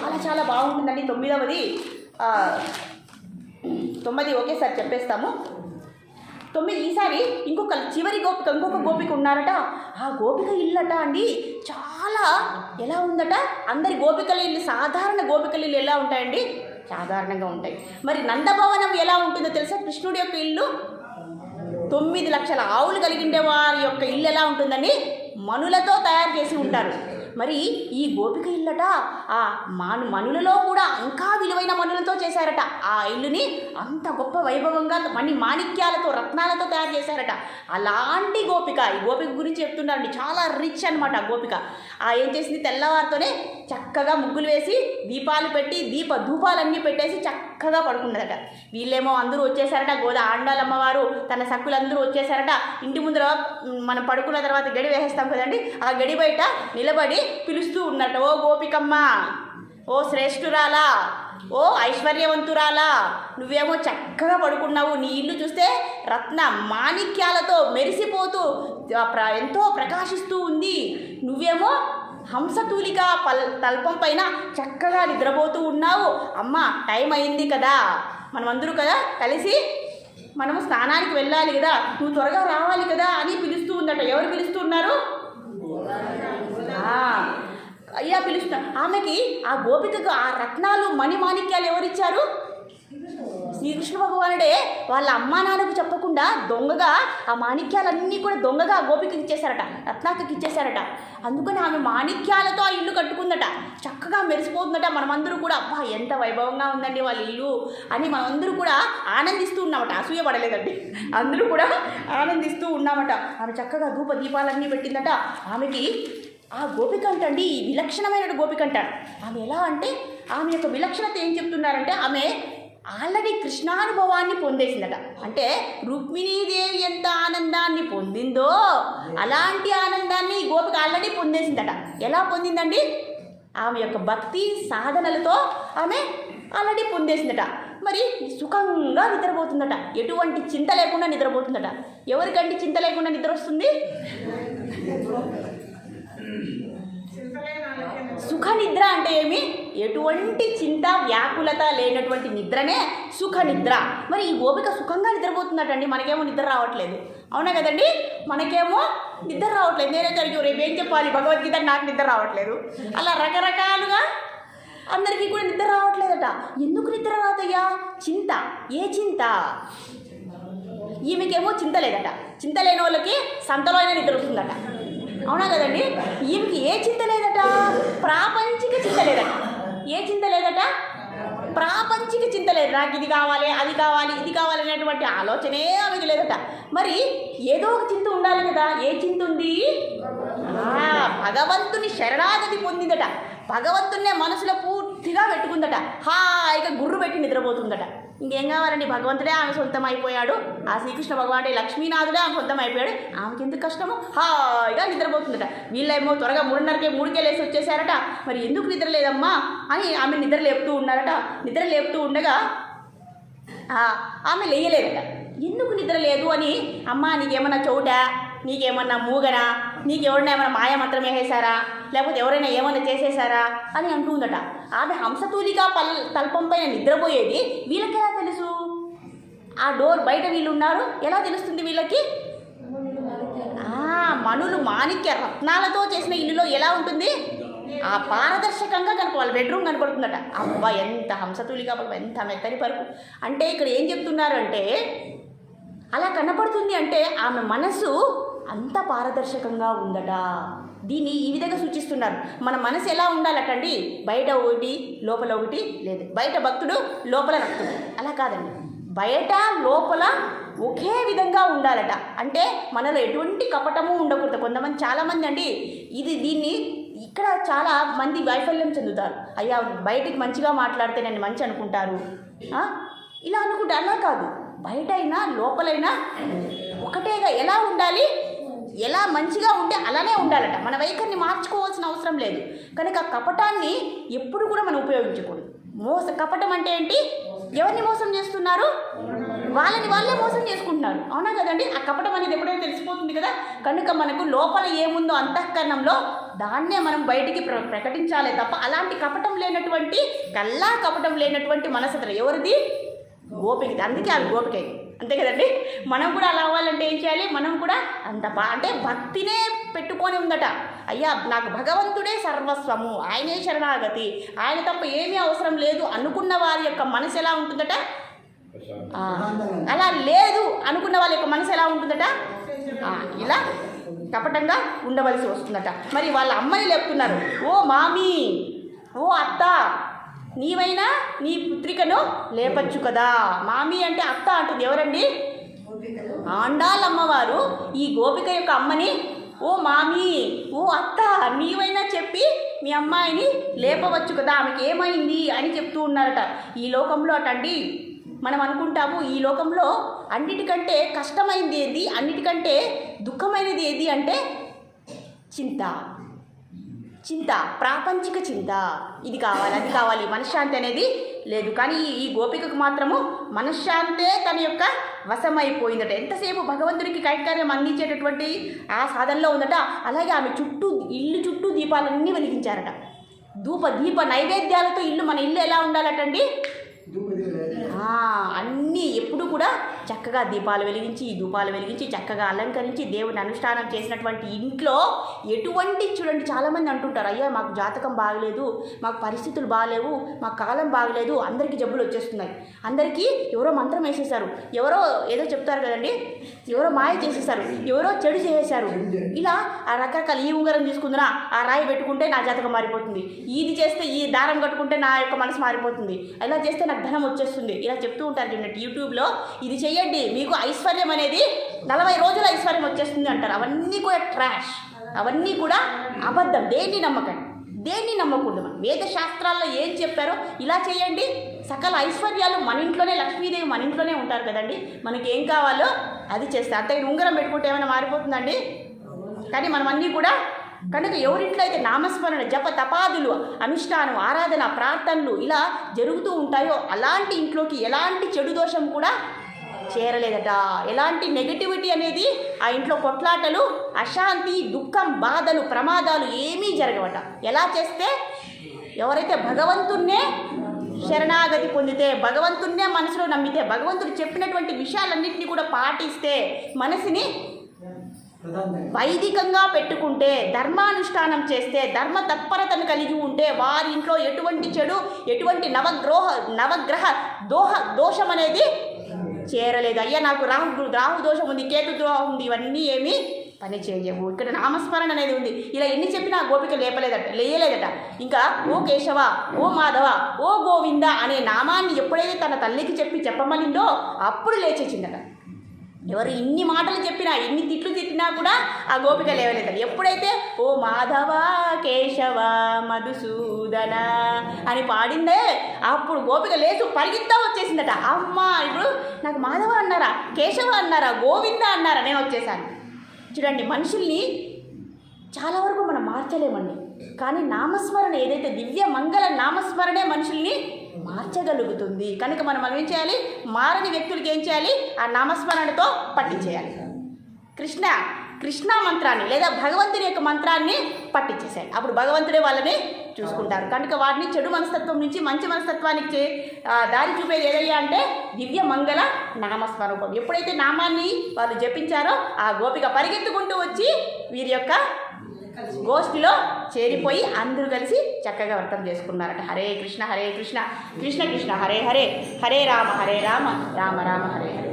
చాలా చాలా బాగుంటుందండి. తొమ్మిదవది తొమ్మిది ఒకేసారి చెప్పేస్తాము. తొమ్మిది ఈసారి ఇంకొక చివరి గోపిక ఇంకొక గోపిక ఉన్నారట. ఆ గోపిక ఇల్లట అండి. చాలా ఎలా ఉందట? అందరి గోపికల ఇల్లు సాధారణ గోపికల ఇల్లు ఎలా ఉంటాయండి? సాధారణంగా ఉంటాయి. మరి నందభవనం ఎలా ఉంటుందో తెలుసా? కృష్ణుడి యొక్క ఇల్లు? తొమ్మిది లక్షల ఆవులు కలిగిండే వారి యొక్క ఇల్లు ఎలా ఉంటుందని మనులతో తయారు చేసి ఉంటారు. మరి ఈ గోపిక ఇల్లట ఆ మాను మనులలో కూడా ఇంకా విలువైన మనులతో చేశారట. ఆ ఇల్లుని అంత గొప్ప వైభవంగా మణి మాణిక్యాలతో రత్నాలతో తయారు చేశారట. అలాంటి గోపిక ఈ గోపిక గురించి చెప్తున్నారండి. చాలా రిచ్ అనమాట గోపిక. ఆ ఏం చేసింది? తెల్లవారితోనే చక్కగా ముగ్గులు వేసి దీపాలు పెట్టి దీప ధూపాలన్నీ పెట్టేసి చక్కగా పడుకున్నదట వీళ్ళేమో అందరూ వచ్చేసారట గోదా ఆండాలమ్మవారు తన సక్కులందరూ వచ్చేసారట. ఇంటి ముందర మనం పడుకున్న తర్వాత గడి వేసేస్తాం కదండి ఆ గడి బయట నిలబడి పిలుస్తూ ఉన్నట ఓ గోపికమ్మ ఓ శ్రేష్ఠురాలా ఓ ఐశ్వర్యవంతురాలా నువ్వేమో చక్కగా పడుకున్నావు నీ ఇల్లు చూస్తే రత్న మాణిక్యాలతో మెరిసిపోతూ ప్ర- ఎంతో ప్రకాశిస్తూ ఉంది. నువ్వేమో హంసతూలిక పల్ తల్పం పైన చక్కగా నిద్రపోతూ ఉన్నావు. అమ్మ టైం అయింది కదా. మనమందరూ కదా కలిసి మనము స్నానానికి వెళ్ళాలి కదా. నువ్వు త్వరగా రావాలి కదా అని పిలుస్తూ ఉందట. ఎవరు పిలుస్తూ ఉన్నారు? అయ్యా పిలుస్తున్నా. ఆమెకి ఆ గోపికకు ఆ రత్నాలు మణిమాణిక్యాలు ఎవరిచ్చారు? శ్రీకృష్ణ భగవానుడే వాళ్ళ అమ్మా నాన్నకు చెప్పకుండా దొంగగా ఆ మాణిక్యాలన్నీ కూడా దొంగగా గోపికి ఇచ్చేశారట రత్నాకకి ఇచ్చేశారట. అందుకని ఆమె మాణిక్యాలతో ఆ ఇల్లు కట్టుకుందట. చక్కగా మెరిసిపోతుందట. మనమందరూ కూడా అబ్బా ఎంత వైభవంగా ఉందండి వాళ్ళ ఇల్లు అని మనమందరూ కూడా ఆనందిస్తూ ఉన్నామట. అసూయ పడలేదండి. అందరూ కూడా ఆనందిస్తూ ఉన్నామట. ఆమె చక్కగా ధూప దీపాలన్నీ పెట్టిందట. ఆమెకి ఆ గోపిక అంటండి విలక్షణమైన గోపిక అంటారు. ఆమె ఎలా అంటే ఆమె యొక్క విలక్షణత ఏం చెప్తున్నారంటే ఆమె ఆల్రెడీ కృష్ణానుభవాన్ని పొందేసిందట. అంటే రుక్మిణీదేవి ఎంత ఆనందాన్ని పొందిందో అలాంటి ఆనందాన్ని ఈ గోపిక ఆల్రెడీ పొందేసిందట. ఎలా పొందిందండి? ఆమె యొక్క భక్తి సాధనలతో ఆమె ఆల్రెడీ పొందేసిందట. మరి సుఖంగా నిద్రపోతుందట. ఎటువంటి చింత లేకుండా నిద్రపోతుందట. ఎవరికంటే చింత లేకుండా నిద్ర వస్తుంది? సుఖ నిద్ర అంటే ఏమి? ఎటువంటి చింత వ్యాకులత లేనటువంటి నిద్రనే సుఖ నిద్ర. మరి ఈ గోపిక సుఖంగా నిద్రపోతుందటండి. మనకేమో నిద్ర రావట్లేదు. అవునా కదండి? మనకేమో నిద్ర రావట్లేదు. నేనే జరిగి రేపు ఏం చెప్పాలి? భగవద్గీత నాకు నిద్ర రావట్లేదు. అలా రకరకాలుగా అందరికీ కూడా నిద్ర రావట్లేదట. ఎందుకు నిద్ర రాదయ్యా? చింత. ఏ చింత? ఈమెకేమో చింత లేదట. చింత లేని వాళ్ళకి సంతలో అయినా నిద్ర వస్తుందట. అవునా కదండి? ఈమెకి ఏ చింత లేదట? ప్రాపంచిక చింత లేదట. ఏ చింత లేదట? ప్రాపంచిక చింత లేదు. నాకు ఇది కావాలి అది కావాలి ఇది కావాలి అనేటువంటి ఆలోచనే ఆమెకి లేదట. మరి ఏదో ఒక చింత ఉండాలి కదా. ఏ చింత ఉంది? భగవంతుని శరణాగతి పొందిందట. భగవంతున్నే మనసులో పూర్తిగా పెట్టుకుందట. హాయిగా గుర్రు పెట్టి నిద్రపోతుందట. ఇంకేం కావాలండి? భగవంతుడే ఆమె సొంతం అయిపోయాడు ఆ శ్రీకృష్ణ భగవానుడే లక్ష్మీనాథుడే ఆమె సొంతం అయిపోయాడు ఆమెకి ఎందుకు కష్టము? హాయిగా నిద్రపోతుందట. వీళ్ళేమో త్వరగా మూడున్నరకే మూడుకే లేసి వచ్చేసారట మరి ఎందుకు నిద్ర లేదమ్మా అని ఆమె నిద్ర లేపుతూ ఉన్నారట. నిద్ర లేపుతూ ఉండగా ఆమె లేయలేదట. ఎందుకు నిద్ర లేదు అని అమ్మ నీకేమన్నా చోట? నీకేమన్నా మూగనా? నీకెవరైనా ఏమైనా మాయమంత్రం వేసేసారా లేకపోతే ఎవరైనా ఏమైనా చేసేసారా అని అంటూ ఉందట. ఆమె హంసతూలిగా పల్ తల్పం పైన నిద్రపోయేది. వీళ్ళకి ఎలా తెలుసు? ఆ డోర్ బయట వీళ్ళు ఉన్నారు ఎలా తెలుస్తుంది వీళ్ళకి? మనులు మాణిక్య రత్నాలతో చేసిన ఇల్లులో ఎలా ఉంటుంది? ఆ పారదర్శకంగా కనుక వాళ్ళ బెడ్రూమ్ కనపడుతుందట. అబ్బా ఎంత హంసతులిగా ఎంత మెత్తని పరుపు. అంటే ఇక్కడ ఏం చెప్తున్నారు అంటే అలా కనపడుతుంది అంటే ఆమె మనసు అంత పారదర్శకంగా ఉందట. దీన్ని ఈ విధంగా సూచిస్తున్నారు. మన మనసు ఎలా ఉండాలటండి? బయట ఒకటి లోపల ఒకటి లేదు. బయట భక్తుడు లోపల భక్తుడు. అలా కాదండి. బయట లోపల ఒకే విధంగా ఉండాలట. అంటే మనలో ఎటువంటి కపటము ఉండకూడదు. కొంతమంది చాలామంది అండి ఇది దీన్ని ఇక్కడ చాలా మంది వైఫల్యం చెందుతారు. అయ్యా బయటికి మంచిగా మాట్లాడితే నన్ను మంచి అనుకుంటారు. ఇలా అనుకుంటే అలా కాదు. బయట అయినా లోపలైనా ఒకటేగా ఎలా ఉండాలి? ఎలా మంచిగా ఉంటే అలానే ఉండాలట. మన వైఖరిని మార్చుకోవాల్సిన అవసరం లేదు. కనుక కపటాన్ని ఎప్పుడు కూడా మనం ఉపయోగించకూడదు. మోస కపటం అంటే ఏంటి? ఎవరిని మోసం చేస్తున్నారు? వాళ్ళని వాళ్ళే మోసం చేసుకుంటున్నారు. అవునా కదండి? ఆ కపటం అనేది ఎప్పుడైనా తెలిసిపోతుంది కదా? కనుక మనకు లోపల ఏముందో అంతఃకరణంలో దాన్నే మనం బయటికి ప్ర ప్రకటించాలి తప్ప అలాంటి కపటం లేనటువంటి కల్లా కపటం లేనటువంటి మనసత్ర ఎవరిది? గోపికది. అందుకే అది గోపిక అంతే కదండి? మనం కూడా అలా అవ్వాలంటే ఏం చేయాలి? మనం కూడా అంత బా అంటే భక్తినే పెట్టుకొని ఉందట. అయ్యా నాకు భగవంతుడే సర్వస్వము. ఆయనే శరణాగతి. ఆయన తప్ప ఏమీ అవసరం లేదు. అనుకున్న వారి యొక్క మనసు ఎలా ఉంటుందట? అలా లేదు. అనుకున్న వాళ్ళ యొక్క మనసు ఎలా ఉంటుందట? ఇలా కపటంగా ఉండవలసి వస్తుందట. మరి వాళ్ళ అమ్మని లేపుతున్నారు. ఓ మామీ! ఓ అత్త! నీవైనా నీ పుత్రికను లేపచ్చు కదా? మామీ అంటే అత్త అంటుంది. ఎవరండి? ఆండాలమ్మవారు. ఈ గోపిక యొక్క అమ్మని ఓ మామీ ఓ అత్త నీవైనా చెప్పి మీ అమ్మాయిని లేపవచ్చు కదా? ఆమెకి ఏమైంది? అని చెప్తూ ఉన్నారట. ఈ లోకంలో అటండి. మనం అనుకుంటాము ఈ లోకంలో అన్నిటికంటే కష్టమైనది ఏది? అన్నిటికంటే దుఃఖమైనది ఏది అంటే చింత. చింత ప్రాపంచిక చింత. ఇది కావాలి అది కావాలి. మనశ్శాంతి అనేది లేదు. కానీ ఈ- గోపికకు మాత్రము మనశ్శాంతే తన యొక్క వశమైపోయిందట. ఎంతసేపు భగవంతుడికి కైకార్యం అందించేటటువంటి ఆ సాధనలో ఉందట. అలాగే ఆమె చుట్టూ ఇల్లు చుట్టూ దీపాలన్నీ వెలిగించారట. ధూప దీప నైవేద్యాలతో ఇల్లు మన ఇల్లు ఎలా ఉండాలటండి? ఆ, అన్నీ ఎప్పుడు కూడా చక్కగా దీపాలు వెలిగించి ఈ దీపాలు వెలిగించి చక్కగా అలంకరించి దేవుని అనుష్ఠానం చేసినటువంటి ఇంట్లో ఎటువంటి చూడండి చాలామంది అంటుంటారు అయ్యా మాకు జాతకం బాగలేదు మాకు పరిస్థితులు బాగలేవు మాకు కాలం బాగలేదు అందరికీ జబ్బులు వచ్చేస్తున్నాయి. అందరికీ ఎవరో మంత్రం వేసేసారు ఎవరో ఏదో చెప్తారు కదండి ఎవరో మాయ చేసేసారు ఎవరో చెడు చేసేసారు ఇలా ఆ రకరకాల ఈ ఉంగరం తీసుకుందినా ఆ రాయి పెట్టుకుంటే నా జాతకం మారిపోతుంది ఇది చేస్తే ఈ దారం కట్టుకుంటే నా యొక్క మనసు మారిపోతుంది ఇలా చేస్తే నాకు ధనం వచ్చేస్తుంది ఇలా చెప్తూ ఉంటారు చూడండి యూట్యూబ్లో ఇది చెయ్యండి మీకు ఐశ్వర్యం అనేది నలభై రోజుల ఐశ్వర్యం వచ్చేస్తుంది అంటారు. అవన్నీ కూడా ట్రాష్. అవన్నీ కూడా అబద్ధం. దేన్ని నమ్మకండి? దేన్ని నమ్మకూడదు మనం? వేద శాస్త్రాల్లో ఏం చెప్పారో ఇలా చేయండి. సకల ఐశ్వర్యాలు మన ఇంట్లోనే లక్ష్మీదేవి మన ఇంట్లోనే ఉంటారు కదండి. మనకి ఏం కావాలో అది చేస్తే అంతే ఉంగరం పెట్టుకుంటే ఏమైనా మారిపోతుందండి? కానీ మనం అన్నీ కూడా కనుక ఎవరింట్లో అయితే నామస్మరణ జప తపాదులు అనుష్ఠానం ఆరాధన ప్రార్థనలు ఇలా జరుగుతూ ఉంటాయో అలాంటి ఇంట్లోకి ఎలాంటి చెడు దోషం కూడా చేరలేదట. ఎలాంటి నెగటివిటీ అనేది ఆ ఇంట్లో కొట్లాటలు అశాంతి దుఃఖం బాధలు ప్రమాదాలు ఏమీ జరగవట. ఎలా చేస్తే ఎవరైతే భగవంతున్నే శరణాగతి పొందితే భగవంతున్నే మనసులో నమ్మితే భగవంతుడు చెప్పినటువంటి విషయాలన్నింటినీ కూడా పాటిస్తే మనసుని వైదికంగా పెట్టుకుంటే ధర్మానుష్ఠానం చేస్తే ధర్మ తత్పరతను కలిగి ఉంటే వారి ఇంట్లో ఎటువంటి చెడు ఎటువంటి నవగ్రహ నవగ్రహ దోహ దోషం అనేది చేరలేదు. అయ్యా నాకు రాహు రాహు దోషం ఉంది కేతు ద్రోహం ఉంది ఇవన్నీ ఏమీ పని చేయవు. ఇక్కడ నామస్మరణ అనేది ఉంది. ఇలా ఎన్ని చెప్పినా గోపిక లేపలేదట లేయలేదట. ఇంకా ఓ కేశవ ఓ మాధవ ఓ గోవింద అనే నామాన్ని ఎప్పుడైతే తన తల్లికి చెప్పి చెప్పమనిందో అప్పుడు లేచేసిందట. ఎవరు ఇన్ని మాటలు చెప్పినా ఎన్ని తిట్లు తిట్టినా కూడా ఆ గోపిక లేవలేదు. ఎప్పుడైతే ఓ మాధవ కేశవ మధుసూదన అని పాడిందే అప్పుడు గోపిక లేచు పరిగెత్తా వచ్చేసిందట. అమ్మ ఇప్పుడు నాకు మాధవ అన్నారా కేశవ అన్నారా గోవింద అన్నారా? నేను వచ్చేసాను. చూడండి మనుషుల్ని చాలా వరకు మనం మార్చలేమండి. కానీ నామస్మరణ ఏదైతే దివ్య మంగళ నామస్మరణే మనుషుల్ని మార్చగలుగుతుంది. కనుక మనం మనం ఏం చేయాలి? మారని వ్యక్తులకి ఏం చేయాలి? ఆ నామస్మరణతో పట్టించేయాలి కృష్ణ కృష్ణ మంత్రాన్ని లేదా భగవంతుని యొక్క మంత్రాన్ని పట్టించేసాయి అప్పుడు భగవంతుడే వాళ్ళని చూసుకుంటారు. కనుక వాటిని చెడు మనస్తత్వం నుంచి మంచి మనస్తత్వానికి చే- దారి చూపేది ఏదయ్యా అంటే దివ్య మంగళ నామస్వరూపం ఎప్పుడైతే నామాన్ని వాళ్ళు జపించారో ఆ గోపిక పరిగెత్తుకుంటూ వచ్చి వీరి యొక్క గోష్ఠిలో చేరిపోయి అందరూ కలిసి చక్కగా వ్రతం చేసుకున్నారట. హరే కృష్ణ హరే కృష్ణ కృష్ణ కృష్ణ హరే హరే హరే రామ హరే రామ రామ రామ హరే హరే.